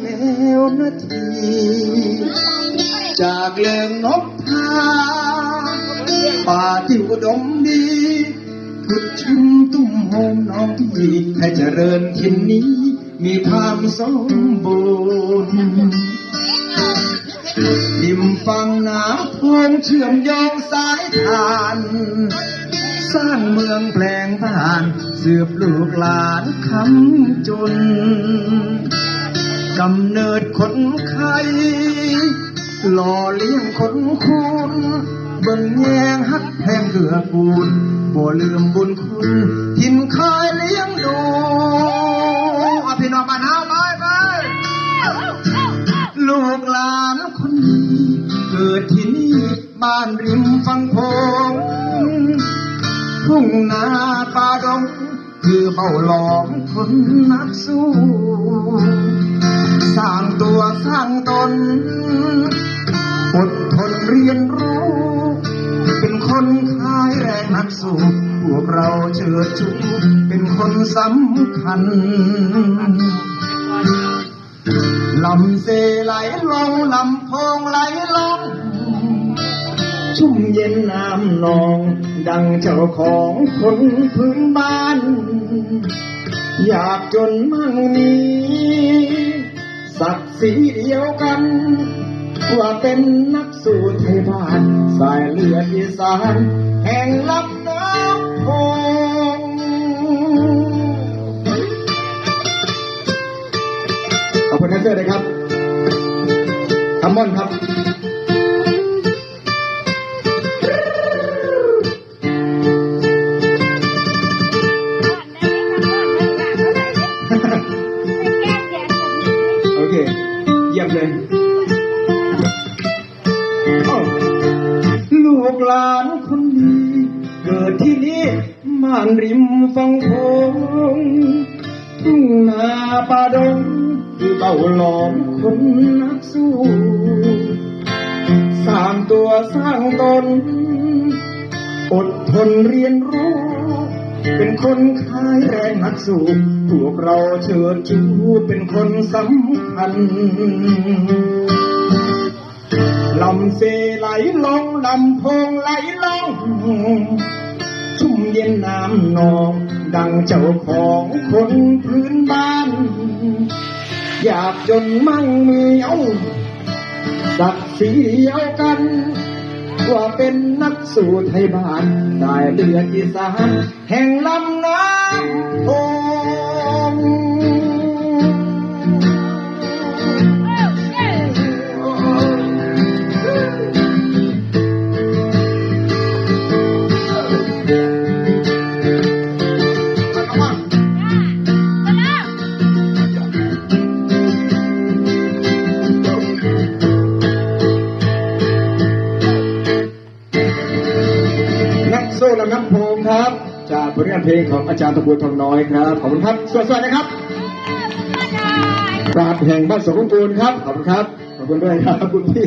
แนวนาทีจากเลืองนกทาป่าที่อุดมดีพุดชุ่มตุ้มโฮมน้องพี่ให้เจริญทินนี้ มีความสมบูรณ์ริมฝั่งน้ำโพงเชื่อมโยงสายทาน สร้างเมืองแปลงผ่าน สืบลูกหลานคำจน กำเนิดคนไข้หล่อเลี้ยงคนคุณเบิ่งแยงฮักแพงเกือกูลบ่ลืมบุญคุณทินคายเลี้ยงดูอะพี่น้องบ้านเฮาไปไปลูกหลานคนนี้เกิดที่นี่บ้านริมฝั่งโขงทุ่งนาป่าดง คือเบาหลอมคนนักสู้ สร้างตัวสร้างตน อดทนเรียนรู้ เป็นคนคลายแรงนักสู้ พวกเราเชิดชูเป็นคนสำคัญลำเซไหลลงลำโพงไหลลง ชุ่มเย็นน้ำนอง ดังเจ้าของคนพื้นบ้าน อยากจนมั่งมีศักดิ์ศรีเดียวกัน ว่าเป็นนักสู้ไทยบ้าน สายเลือดอีสาน แห่งลำน้ำโพงขอบคุณท่านเจ้าเลยครับคำม่อนครับ เยี่ยมเลยลูกหลานคนนี้เกิดที่นี่ม่านริมฝั่งโขงทุ่งนาป่าดงคือเต่าหลอมคนนักสู้สร้างตัวสร้างตน อดทนเรียนรู้ เป็นคนคลายแรงนักสู้พวกเราเชิดชูเป็นคนสำคัญลำเซไหลลงลำโพงไหลลงชุ่มเย็นน้ำนอง ดังเจ้าของคนพื้นบ้าน อยากจนมั่งมีเอาศักดิ์ศรีเดียวกัน ว่าเป็นนักสู้ไทยบ้านได้เลือดอีสานแห่งลำน้ำโอ โซ่ลำน้ำโพงครับ จากผลงานเพลงของอาจารย์ตะบูทองน้อยครับ ขอบคุณครับสวัสดีนะครับปราดแห่งบ้านสงฆ์กูลครับ ขอบคุณครับ ขอบคุณด้วยครับคุณพี่